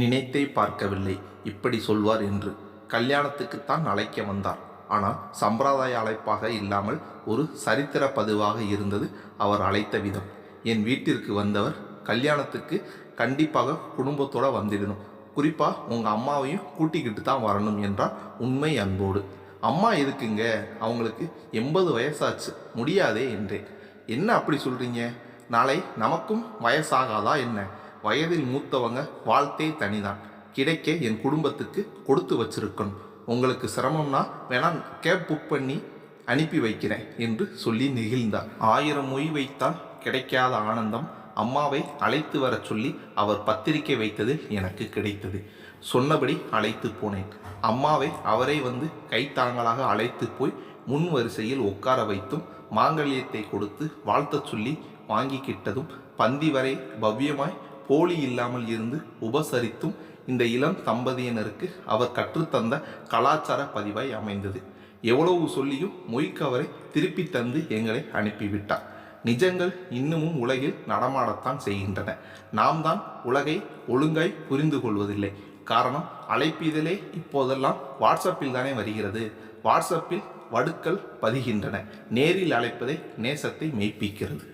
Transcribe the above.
நினைத்தே பார்க்கவில்லை. இப்படி சொல்வார் என்று. கல்யாணத்துக்குத்தான் அழைக்க வந்தார். ஆனால் சம்பிரதாய அழைப்பாக இல்லாமல் ஒரு சரித்திர பதிவாக இருந்தது அவர் அழைத்த விதம். என் வீட்டிற்கு வந்தவர் கல்யாணத்துக்கு கண்டிப்பாக குடும்பத்தோடு வந்திடணும். குறிப்பாக உங்கள் அம்மாவையும் கூட்டிக்கிட்டு தான் வரணும் என்றார் உண்மை அன்போடு. அம்மா எதுக்குங்க? அவங்களுக்கு எண்பது வயசாச்சு. முடியாதே என்றேன். என்ன அப்படி சொல்கிறீங்க நாளை நமக்கும் வயசாகாதா என்ன? வயதில் மூத்தவங்க வாழ்த்தே தனிதான். கிடைக்க என் குடும்பத்துக்கு கொடுத்து வச்சிருக்கணும். உங்களுக்கு சிரமம்னா வேணா கேப் புக் பண்ணி அனுப்பி வைக்கிறேன் என்று சொல்லி நெகிழ்ந்தார். ஆயிரம் மொய் வைத்தால் கிடைக்காத ஆனந்தம் அம்மாவை அழைத்து வரச் சொல்லி அவர் பத்திரிக்கை வைத்தது எனக்கு கிடைத்தது. சொன்னபடி அழைத்து போனேன். அம்மாவை அவரே வந்து கைத்தாங்களாக அழைத்து போய் முன் வரிசையில் உட்கார வைத்தும் மாங்கல்யத்தை கொடுத்து வாழ்த்தச் சொல்லி வாங்கிக்கிட்டதும் பந்தி வரை பவ்யமாய் போலி இல்லாமல் இருந்து உபசரித்தும் இந்த இளம் தம்பதியினருக்கு அவர் கற்றுத்தந்த கலாச்சார பதிவாய் அமைந்தது. எவ்வளவு சொல்லியும் மொய்க்கவரை திருப்பி தந்து எங்களை அனுப்பிவிட்டார். நிஜங்கள் இன்னமும் உலகில் நடமாடத்தான் செய்கின்றன. நாம் தான் உலகை ஒழுங்காய் புரிந்து கொள்வதில்லை. காரணம் அழைப்பிதழே இப்போதெல்லாம் வாட்ஸ்அப்பில் தானே வருகிறது. வாட்ஸ்அப்பில் வடுக்கள் பதிகின்றன. நேரில் அழைப்பதே நேசத்தை மெய்ப்பிக்கிறது.